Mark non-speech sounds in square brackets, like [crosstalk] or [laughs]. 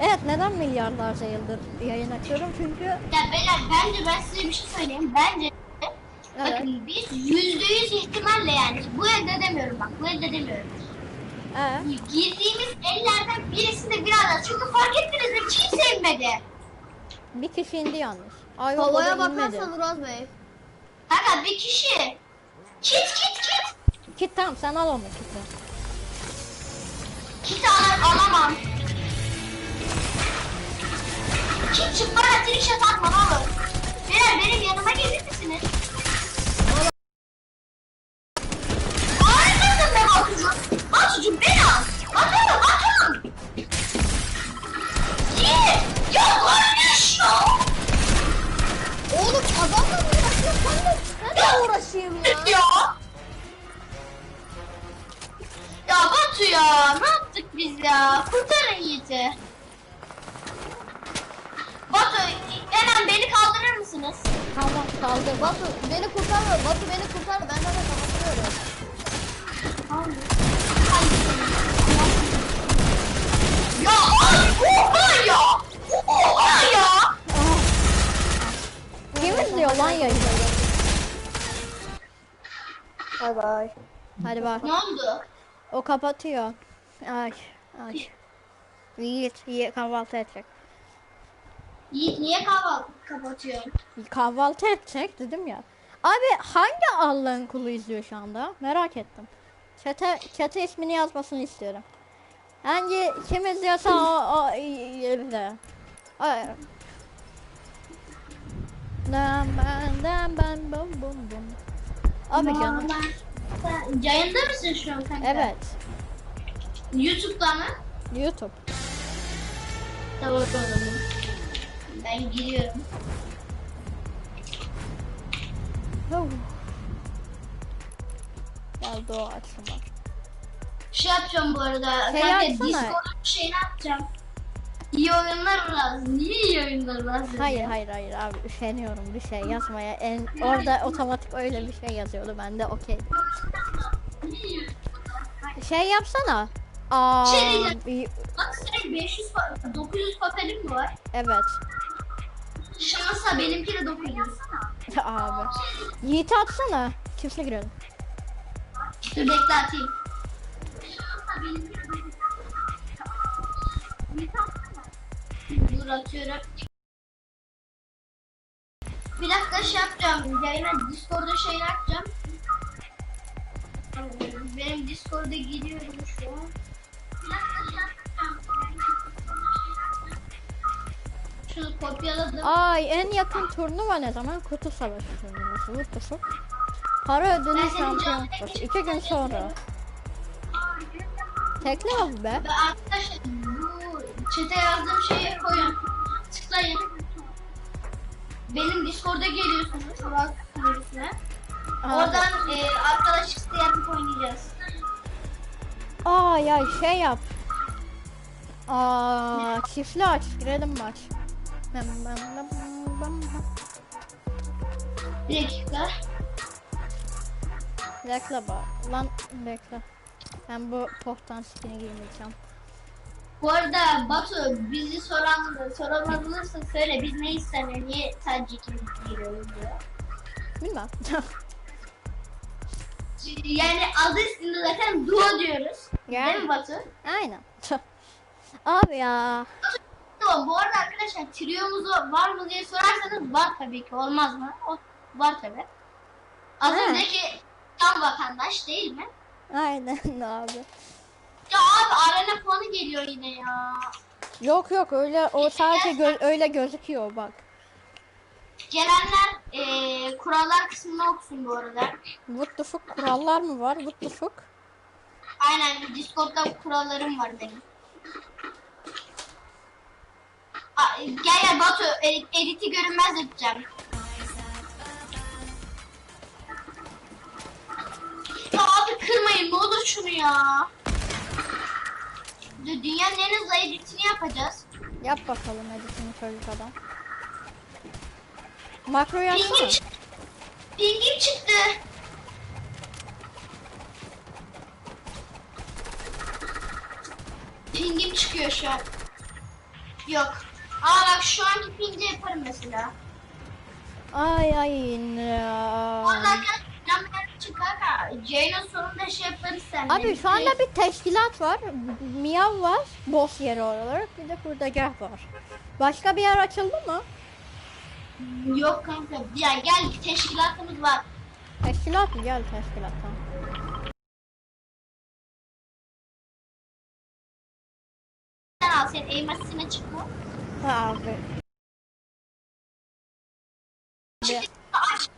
Evet neden milyarlarca yıldır yayın açıyorum çünkü Ya beyler bence ben size bir şey söyleyeyim. Bence Evet. bakın biz yüzde yüz ihtimalle yani bu elde demiyorum bak bu elde demiyorum. ee, Girdiğimiz ellerden birisinde birader çünkü fark ettiniz mi kimse inmedi. bir kişi indi yalnız. Ay Havaya bakarsan Uraz Bey. Kanka bir kişi. Kit kit kit. Kit tamam sen al onu kiti. Kit al alamam. Çık bana triş atma ne olur. Beyler benim yanıma gelir misiniz? Harikasın be Batucuğum. Batucuğum beni al. Atalım atalım. Ye. Ya kardeş ya. Oğlum adamla mı uğraşıyorsun? Ben de uğraşayım ya? [laughs] Ya. Ya Batu ya ne yaptık biz ya? Kurtarın Yiğit'i. Batu hemen beni kaldırır mısınız? Tamam kaldır. Batu beni kurtarma. Batu beni kurtar. Ben de kapatıyorum. Ya ay oha ya! Oha ya! Kim izliyor lan yayını? Bay bay. Hadi bak. Ne oldu? O kapatıyor. Ay ay. Yiğit, Yiğit kahvaltı edecek. Yiğit niye kahvaltı kapatıyor? Kahvaltı edecek dedim ya. Abi hangi Allah'ın kulu izliyor şu anda? Merak ettim. Çete, çete ismini yazmasını istiyorum. Hangi kim izliyorsa o, o yerinde. Ay. Ben ben ben bum bum bum. Abi canım. Yayında mısın şu an kanka? Evet. YouTube'da mı? YouTube. Tamam tamam. Ben giriyorum. Huh. Geldi o açma. Şey yapacağım bu arada. Şey kanka. Discord'un şeyini yapacağım. İyi oyunlar lazım. Niye iyi oyunlar lazım? Hayır hayır hayır abi üşeniyorum bir şey yazmaya. En orada otomatik öyle bir şey yazıyordu ben de okey. Şey yapsana. Aa, Şey diyeceğim. iyi- Bak senin 500 pa- 900 papelin mi var? evet. Şansa benimki de 900. abi. Yiğit'i atsana. Kimse girelim. Dur bekle atayım. Şansa benimki de 900. Dur atıyorum. Bir dakika şey yapacağım. Yayına Discord'da şey yapacağım. Benim Discord'a giriyorum şu an. Bir dakika şey yapacağım. Şunu kopyaladım. Ay en yakın turnuva ne zaman? Kutu savaşı turnuvası. Kutu. Para ödülü şampiyon kupası. İki gün sonra. Tekli abi be. Ve arkadaşlar bu çete yazdığım şeye koyun. Tıklayın. Benim Discord'a geliyorsunuz. Abi. Oradan e, arkadaş yapıp oynayacağız. Aa ya şey yap. Aa çiftli aç. Girelim maç. Bam, bam, bam, bam, bam. Bir dakika. Bekle bak. Lan bekle. Ben bu pohtan skin'i giymeyeceğim. Bu arada Batu bizi soran soramadıysa söyle biz ne istemiyor niye sadece ikimiz giriyoruz diyor. Bilmem. [laughs] Yani adı üstünde zaten duo diyoruz. Yani. Değil mi Batu? Aynen. [laughs] Abi ya. Tamam, bu arada arkadaşlar triyomuz var mı diye sorarsanız var tabii ki olmaz mı? O, var tabii. Az He. önceki tam vatandaş değil mi? Aynen [laughs] abi. Ya abi arena puanı geliyor yine ya. Yok yok öyle o sadece gö- öyle gözüküyor bak. Gelenler eee, kurallar kısmını okusun bu arada. What the fuck kurallar mı var? What the fuck? Aynen Discord'da kurallarım var benim. Aa, gel gel Batu edit, editi görünmez edeceğim. Ya abi kırmayın ne olur şunu ya. Dü- Dünyanın en hızlı editini yapacağız. Yap bakalım editini çocuk adam. Makro yazsana. çık- Pingim çıktı. Pingim çıkıyor şu an. Yok. Aa bak şu anki pingde yaparım mesela. Ay ay. Oradan gel. Yanmayan çıkar ha. Ceylan sonunda şey yaparız seninle. Abi şu anda bir teşkilat var. Miyav var. Boss yeri olarak. Bir de hurdagah var. Başka bir yer açıldı mı? Yok kanka. Ya gel teşkilatımız var. Teşkilat mı? Gel teşkilattan. Sen al aim assist'ine çıkma. Ha abi. Aç